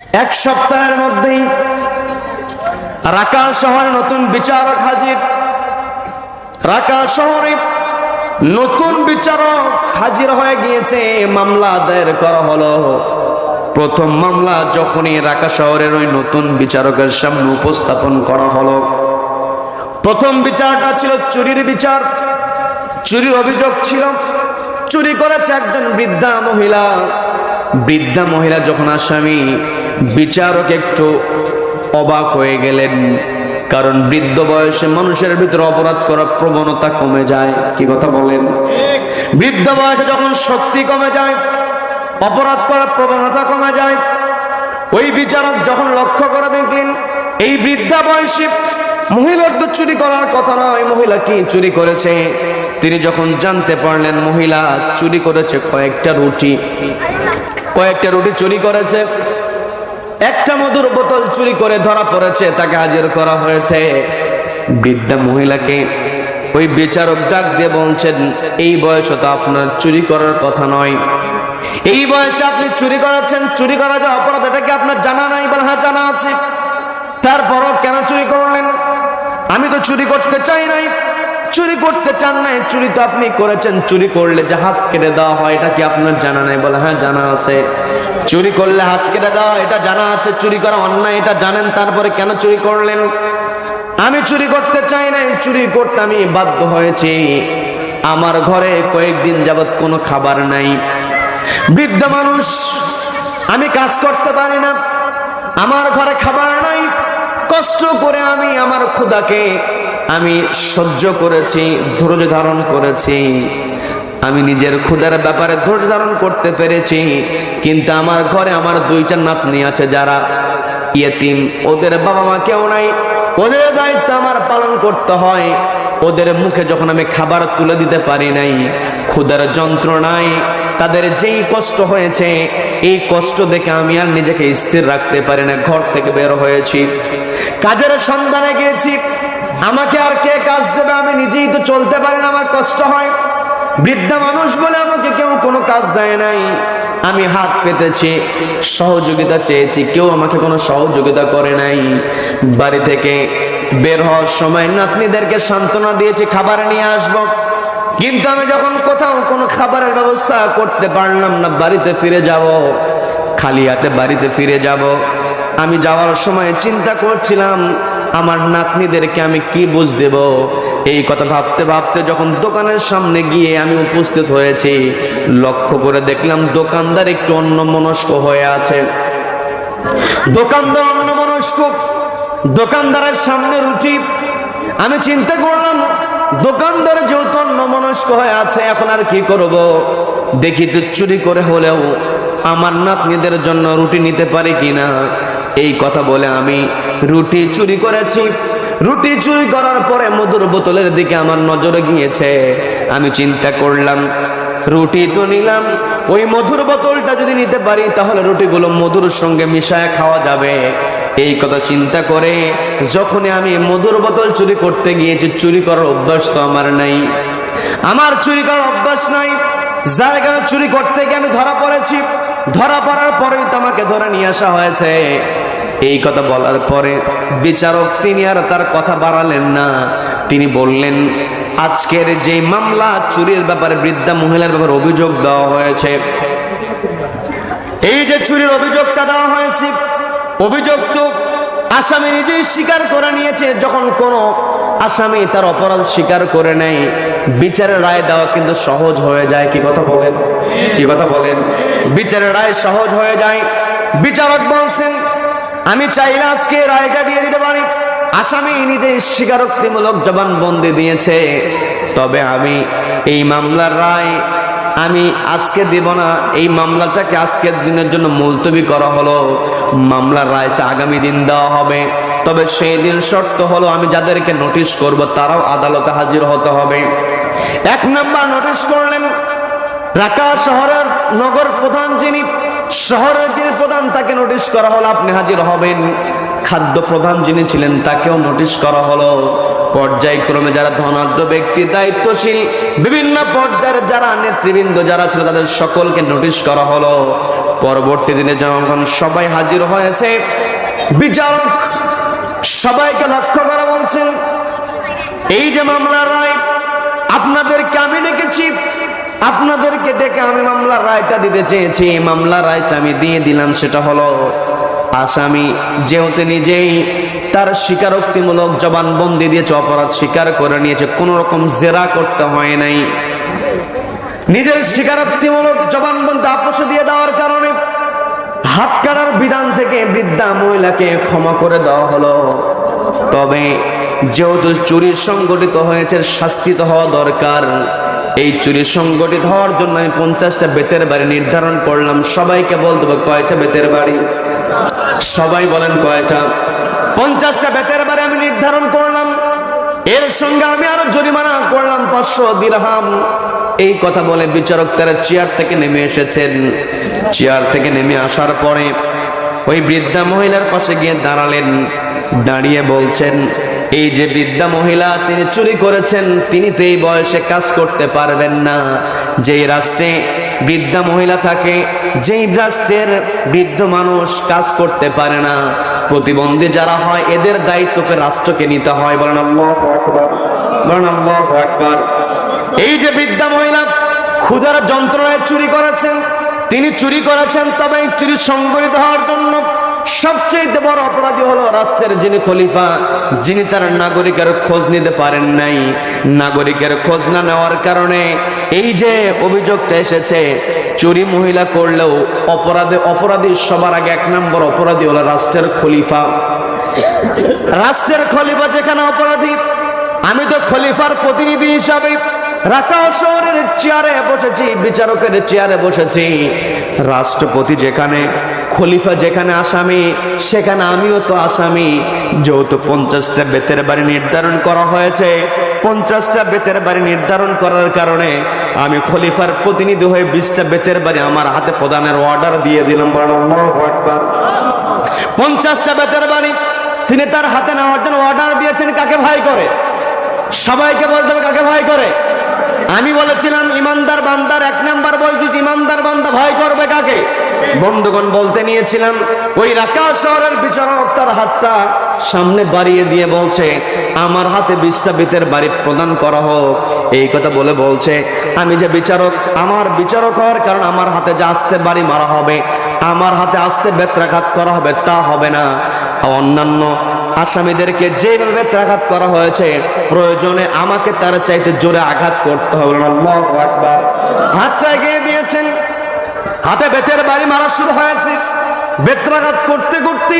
এক সপ্তাহের মধ্যেই রাকা শহরে নতুন বিচারক হাজির। রাকা শহরে নতুন বিচারক হাজির হয়ে গিয়েছে, মামলা দায়ের করা হলো। প্রথম মামলা যখনই রাকা শহরের ওই নতুন বিচারকের সামনে উপস্থাপন করা হলো। প্রথম বিচারটা ছিল চুরির বিচার। চুরির অভিযোগ ছিল, চুরি করেছে একজন বৃদ্ধা মহিলা। বৃদ্ধা মহিলা যখন আসামি, বিচারক একটু অবাক হয়ে গেলেন। কারণ বৃদ্ধ বয়সে মানুষের ভিতরে অপরাধ করার প্রবণতা কমে যায়। কি কথা বলেন? বৃদ্ধ বয়সে যখন শক্তি কমে যায়, অপরাধ করার প্রবণতা কমে যায়, ওই বিচারক যখন লক্ষ্য করে দেখলেন, এই বৃদ্ধা বয়সে মহিলার তো চুরি করার কথা নয়, মহিলা কি চুরি করেছে? তিনি যখন জানতে পারলেন, মহিলা চুরি করেছে কয়েকটা রুটি। কয়েকটা রুটি চুরি করেছে, একটা মধুর বোতল চুরি করে ধরা পড়েছে, তাকে হাজির করা হয়েছে। বৃদ্ধা মহিলাকে ওই বিচারক ডাক দিয়ে বলছেন, এই বয়সে তো আপনার চুরি করার কথা নয়। এই বয়সে আপনি চুরি করেছেন, চুরি করা যে অপরাধ, এটা কি আপনার জানা নাই? বলে হ্যাঁ জানা আছে। তারপরও কেন চুরি করলেন? আমি তো চুরি করতে চাই নাই। চুরি করতে চান নাই, চুরি তো আপনি করেছেন, চুরি করলে যে হাত কেটে দেওয়া হয়, এটা কি আপনার জানা নাই? বলে হ্যাঁ জানা আছে। চুরি করলে হাত কেটে দেওয়া এটা জানা আছে, চুরি করা অন্যায়, এটা জানেন, তারপরে কেন চুরি করলেন? আমি চুরি করতে চাই নাই, চুরি করতে আমি বাধ্য হয়েছি। আমার ঘরে কয়েকদিন যাবৎ কোনো খাবার নাই। বৃদ্ধ মানুষ, আমি কাজ করতে পারি না, আমার ঘরে খাবার নাই, কষ্ট করে আমি আমার ক্ষুদাকে আমি সহ্য করেছি, ধৈর্য ধারণ করেছি। আমি নিজের ক্ষুদার ব্যাপারে ধৈর্য ধারণ করতে পেরেছি। কিন্তু আমার ঘরে আমার দুইটা নাতনি আছে যারা ইয়েতিম। ওদের বাবা মা কেউ নাই। ওদের দায়িত্ব আমার পালন করতে হয়। ওদের মুখে যখন আমি খাবার তুলে দিতে পারি নাই ক্ষুদার যন্ত্রণায় তাদের যেই কষ্ট হয়েছে, এই কষ্ট দেখে আমি আর নিজেকে স্থির রাখতে পারি না, ঘর থেকে বের হয়েছি। কাজের সন্ধানে গিয়েছি। আমাকে আর কে কাজ দেবে আমি নিজেই তো চলতে পারি না, আমার কষ্ট হয়। বৃদ্ধা মানুষ বলে আমাকে কেউ কোনো কাজ দেয় নাই। আমি হাত পেতেছি, সহযোগিতা চেয়েছি, কেউ আমাকে কোনো সহযোগিতা করে নাই। বাড়ি থেকে বের হওয়ার সময় নাতনিদেরকে সান্ত্বনা দিয়েছি, খাবার নিয়ে আসব। কিন্তু আমি যখন কোথাও কোনো খাবারের ব্যবস্থা করতে পারলাম না, বাড়িতে ফিরে যাব, খালি হাতে বাড়িতে ফিরে যাব, আমি যাওয়ার সময় চিন্তা করছিলাম, আমার নাতনিদেরকে আমি কি বুঝ দেব? এই কথা ভাবতে ভাবতে যখন দোকানের সামনে গিয়ে আমি উপস্থিত হয়েছি, লক্ষ্য করে দেখলাম দোকানদার একটু অন্য মনস্ক হয়ে আছে। দোকানদার অন্য মনস্ক দোকানদারের সামনে রুচি। আমি চিন্তা করলাম দোকানদার যেহেতু অন্য মনস্ক হয়ে আছে, এখন আর কি করব? দেখি তো চুরি করে হলেও আমার নাতনিদের জন্য রুটি নিতে পারি কিনা? এই কথা বলে আমি রুটি চুরি করেছি। রুটি চুরি করার পরে মধুর বোতলের দিকে আমার নজরে গিয়েছে। আমি চিন্তা করলাম, রুটি তো নিলাম। ওই মধুর বোতলটা যদি নিতে পারি, তাহলে রুটিগুলো মধুর সঙ্গে মিশায় খাওয়া যাবে। এই কথা চিন্তা করে যখনই আমি মধুর বোতল চুরি করতে গিয়েছি, চুরি করার অভ্যাস তো আমার নাই। আমার চুরি করার অভ্যাস নাই। কারণে চুরি করতে গিয়ে আমি ধরা পড়েছি। ধরা পড়ার পরেই তো আমাকে ধরে নিয়ে আসা হয়েছে। এই কথা বলার পরে বিচারক তিনি আর তার কথা বাড়ালেন না। তিনি বললেন, আজকের যে মামলা চুরির ব্যাপারে বৃদ্ধা মহিলার ব্যাপারে অভিযোগ দেওয়া হয়েছে। এই যে চুরির অভিযোগটা দেওয়া হয়েছে, অভিযোগ আসামি নিজেই স্বীকার করে নিয়েছে, যখন কোনো আসামি তার অপরাধ স্বীকার করে নেয়। বিচারের রায় দেওয়া কিন্তু সহজ হয়ে যায়, কি কথা বলেন? কি কথা বলেন? বিচারের রায় সহজ হয়ে যায়। বিচারক বলছেন, আমি চাইলে আজকে রায়টা দিয়ে দিতে পারি। আসামি নিজে স্বীকারোক্তিমূলক জবানবন্দি দিয়েছে। তবে আমি এই মামলার রায় আমি আজকে দেব না, এই মামলাটাকে আজকের দিনের জন্য মুলতবি করা হলো। মামলার রায়টা আগামী দিন দেওয়া হবে। তবে সেই দিন শর্ত হলো, আমি যাদেরকে নোটিশ করব, তারাও আদালতে হাজির হতে হবে। এক নাম্বার নোটিশ করলেন, ঢাকা শহরের নগর প্রধান যিনি, শহরের যিনি প্রধান, তাকে নোটিশ করা হলো, আপনি হাজির হবেন। খাদ্য প্রধান যিনি ছিলেন, তাকেও নোটিশ করা হলো। পর্যায়ক্রমে যারা ধনাঢ্য ব্যক্তি, দায়িত্বশীল, বিভিন্ন পর্যায়ের যারা নেতৃবৃন্দ যারা ছিল, তাদের সকলকে নোটিশ করা হলো। পরবর্তী দিনে যখন সবাই হাজির হয়েছে। বিচারক সবাইকে লক্ষ্য করা বলছেন, এই যে মামলার রায়, আপনাদেরকে আমি ডেকেছি, আপনাদেরকে ডেকে আমি মামলার রায়টা দিতে চেয়েছি, মামলার রায়টা আমি দিয়ে দিলাম, সেটা হলো আসামি যেহেতু নিজেই তার স্বীকারোক্তিমূলক জবানবন্দি দিয়েছে, অপরাধ স্বীকার করে নিয়েছে কোনো রকম জেরা করতে হয় নাই। নিজের স্বীকারোক্তিমূলক জবানবন্দি আপোষে দিয়ে দেওয়ার কারণে হাত কাটার বিধান থেকে বৃদ্ধা মহিলাকে ক্ষমা করে দেওয়া হলো। তবে যেহেতু চুরি সংগঠিত হয়েছে, শাস্তি তো হওয়া দরকার। এই চুরি সংগঠিত হওয়ার জন্য আমি পঞ্চাশটা বেতের বাড়ি নির্ধারণ করলাম। সবাইকে বলতে হবে কয়টা বেতের বাড়ি? সবাই বলেন কয়টা? পঞ্চাশটা বেতের বারে আমি নির্ধারণ করলাম। এর সঙ্গে আমি আরও জরিমানা করলাম, পাঁচশো দিরহাম। এই কথা বলে বিচারক তারা চেয়ার থেকে নেমে এসেছেন। চেয়ার থেকে নেমে আসার পরে ওই বৃদ্ধা মহিলার পাশে গিয়ে দাঁড়ালেন, দাঁড়িয়ে বলছেন, এই যে বৃদ্ধা মহিলা, তিনি চুরি করেছেন, তিনি তো এই বয়সে কাজ করতে পারবেন না। যেই রাষ্ট্রে বৃদ্ধা মহিলা থাকে যেই রাষ্ট্রের বৃদ্ধ মানুষ কাজ করতে পারে না, প্রতিবন্ধী যারা হয়, এদের দায়িত্বকে রাষ্ট্রকে নিতে হয়। বলেন এই যে বৃদ্ধা মহিলা, ক্ষুধার যন্ত্রণায় চুরি করেছেন, তিনি চুরি করেছেন, তবে চুরি সংগঠিত হওয়ার জন্য সবচেয়ে বড় অপরাধী হলো রাষ্ট্রের যিনি খলিফা, যিনি তার নাগরিকের খোঁজ নিতে পারেন নাই। নাগরিকের খোঁজ না নেওয়ার কারণে এই যে অভিযোগটা এসেছে, চুরি মহিলা করলেও অপরাধে, অপরাধী সবার আগে এক নম্বর অপরাধী হলো রাষ্ট্রের খলিফা। রাষ্ট্রের খলিফা যেখানে অপরাধী, আমি তো খলিফার প্রতিনিধি হিসাবে রাকাল শহরের চেয়ারে বসেছি, বিচারকের চেয়ারে বসেছি। রাষ্ট্রপতি যেখানে খলিফা যেখানে আসামি সেখানে আমিও তো আসামি। যেহেতু পঞ্চাশটা বেতের বাড়ি নির্ধারণ করা হয়েছে পঞ্চাশটা বেতের বাড়ি নির্ধারণ করার কারণে আমি খলিফার প্রতিনিধি হয়ে বিশটা বেতের বাড়ি আমার হাতে প্রদানের অর্ডার দিয়ে দিলাম। পঞ্চাশটা বেতের বাড়ি তিনি তার হাতে নেওয়ার জন্য অর্ডার দিয়েছেন কাকে ভয় করে? সবাইকে বলতে হবে কাকে ভয় করে? আমি বলেছিলাম ইমানদার বান্দার এক নাম্বার বলছি ইমানদার বান্দা ভয় করবে কাকে? বন্ধুগণ বলতে নিয়েছিলাম, ওই রাকা শহরের বিচারক তার হাতটা সামনে বাড়িয়ে দিয়ে বলছে, আমার হাতে বিশটা বেতের বাড়ি প্রদান করা হোক। এই কথা বলে বলছে, আমি যে বিচারক, আমার বিচারক হওয়ার কারণ আমার হাতে যে আস্তে বাড়ি মারা হবে, আমার হাতে আস্তে বেত্রাঘাত করা হবে তা হবে না। অন্যান্য আসামিদেরকে যেভাবে আঘাত করা হয়েছে, প্রয়োজনে আমাকে তারা চাইতে জোরে আঘাত করতে হবে। আকবার। হাতটা এগিয়ে দিয়েছেন হাতে বেতের বাড়ি মারা শুরু হয়েছে। বেত্রাঘাত করতে করতে